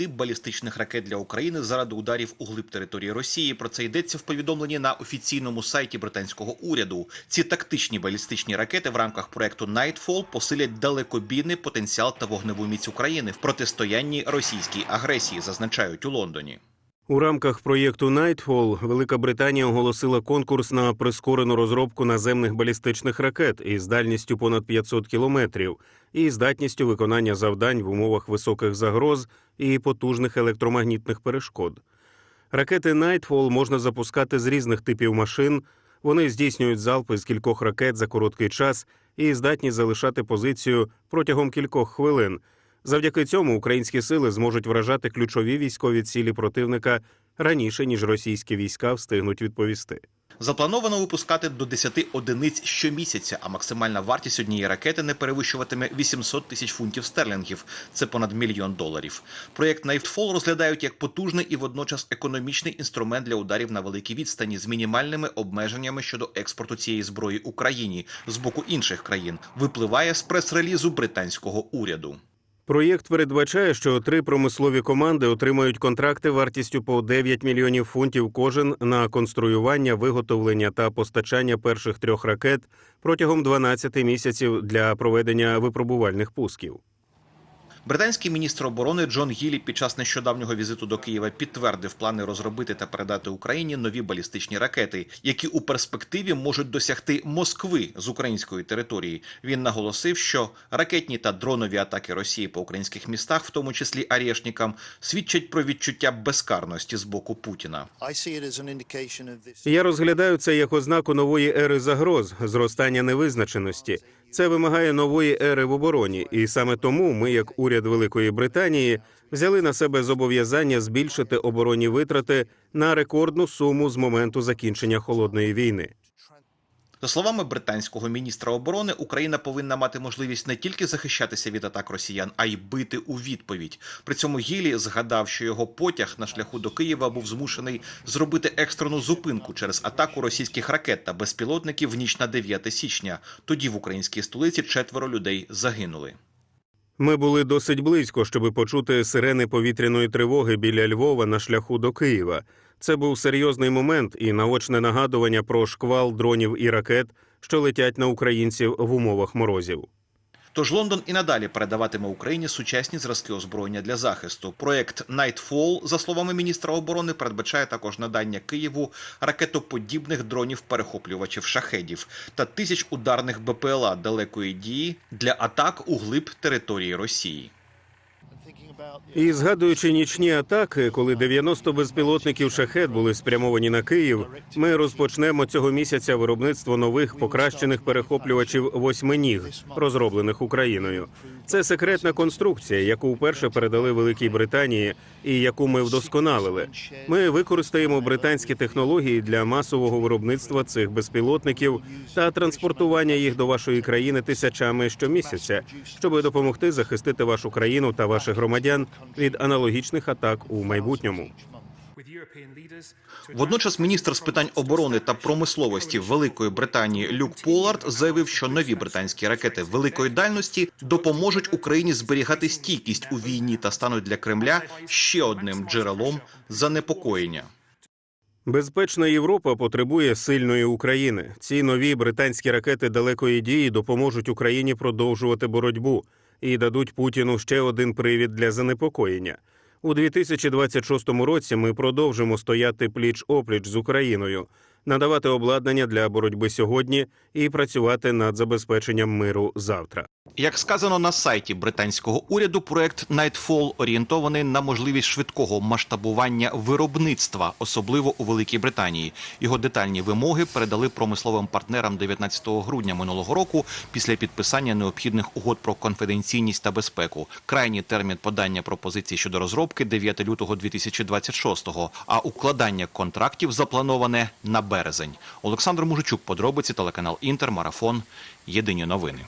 Тип балістичних ракет для України заради ударів у глиб території Росії. Про це йдеться в повідомленні на офіційному сайті британського уряду. Ці тактичні балістичні ракети в рамках проекту Nightfall посилять далекобійний потенціал та вогневу міць України в протистоянні російській агресії, зазначають у Лондоні. У рамках проєкту Nightfall Велика Британія оголосила конкурс на прискорену розробку наземних балістичних ракет із дальністю понад 500 кілометрів і здатністю виконання завдань в умовах високих загроз і потужних електромагнітних перешкод. Ракети Nightfall можна запускати з різних типів машин. Вони здійснюють залпи з кількох ракет за короткий час і здатні залишати позицію протягом кількох хвилин. Завдяки цьому українські сили зможуть вражати ключові військові цілі противника раніше ніж російські війська встигнуть відповісти. Заплановано випускати до 10 одиниць щомісяця, а максимальна вартість однієї ракети не перевищуватиме 800 тисяч фунтів стерлінгів. Це понад мільйон доларів. Проєкт Nightfall розглядають як потужний і водночас економічний інструмент для ударів на великій відстані з мінімальними обмеженнями щодо експорту цієї зброї Україні з боку інших країн. Випливає з прес-релізу британського уряду. Проєкт передбачає, що три промислові команди отримають контракти вартістю по 9 мільйонів фунтів кожен на конструювання, виготовлення та постачання перших трьох ракет протягом 12 місяців для проведення випробувальних пусків. Британський міністр оборони Джон Гілі під час нещодавнього візиту до Києва підтвердив плани розробити та передати Україні нові балістичні ракети, які у перспективі можуть досягти Москви з української території. Він наголосив, що ракетні та дронові атаки Росії по українських містах, в тому числі Арєшнікам, свідчать про відчуття безкарності з боку Путіна. Я розглядаю це як ознаку нової ери загроз, зростання невизначеності. Це вимагає нової ери в обороні, і саме тому ми, як уряд Великої Британії, взяли на себе зобов'язання збільшити оборонні витрати на рекордну суму з моменту закінчення холодної війни. За словами британського міністра оборони, Україна повинна мати можливість не тільки захищатися від атак росіян, а й бити у відповідь. При цьому Гілі згадав, що його потяг на шляху до Києва був змушений зробити екстрену зупинку через атаку російських ракет та безпілотників в ніч на 9 січня. Тоді в українській столиці четверо людей загинули. Ми були досить близько, щоб почути сирени повітряної тривоги біля Львова на шляху до Києва. Це був серйозний момент і наочне нагадування про шквал дронів і ракет, що летять на українців в умовах морозів. Тож Лондон і надалі передаватиме Україні сучасні зразки озброєння для захисту. Проект Nightfall, за словами міністра оборони, передбачає також надання Києву ракетоподібних дронів-перехоплювачів шахедів та тисяч ударних БПЛА далекої дії для атак у глиб території Росії. І згадуючи нічні атаки, коли 90 безпілотників шахет були спрямовані на Київ, ми розпочнемо цього місяця виробництво нових покращених перехоплювачів восьминіг, розроблених Україною. Це секретна конструкція, яку вперше передали Великій Британії і яку ми вдосконалили. Ми використаємо британські технології для масового виробництва цих безпілотників та транспортування їх до вашої країни тисячами щомісяця, щоб допомогти захистити вашу країну та ваших громадян від аналогічних атак у майбутньому. Водночас міністр з питань оборони та промисловості Великої Британії Люк Полард заявив, що нові британські ракети великої дальності допоможуть Україні зберігати стійкість у війні та стануть для Кремля ще одним джерелом занепокоєння. Безпечна Європа потребує сильної України. Ці нові британські ракети далекої дії допоможуть Україні продовжувати боротьбу і дадуть Путіну ще один привід для занепокоєння. У 2026 році ми продовжимо стояти пліч опліч з Україною, надавати обладнання для боротьби сьогодні і працювати над забезпеченням миру завтра. Як сказано на сайті британського уряду, проект Nightfall орієнтований на можливість швидкого масштабування виробництва, особливо у Великій Британії. Його детальні вимоги передали промисловим партнерам 19 грудня минулого року після підписання необхідних угод про конфіденційність та безпеку. Крайній термін подання пропозицій щодо розробки 9 лютого 2026-го, а укладання контрактів заплановане на березень. Олександр Мужичук, подробиці телеканал Інтер, марафон. Єдині новини.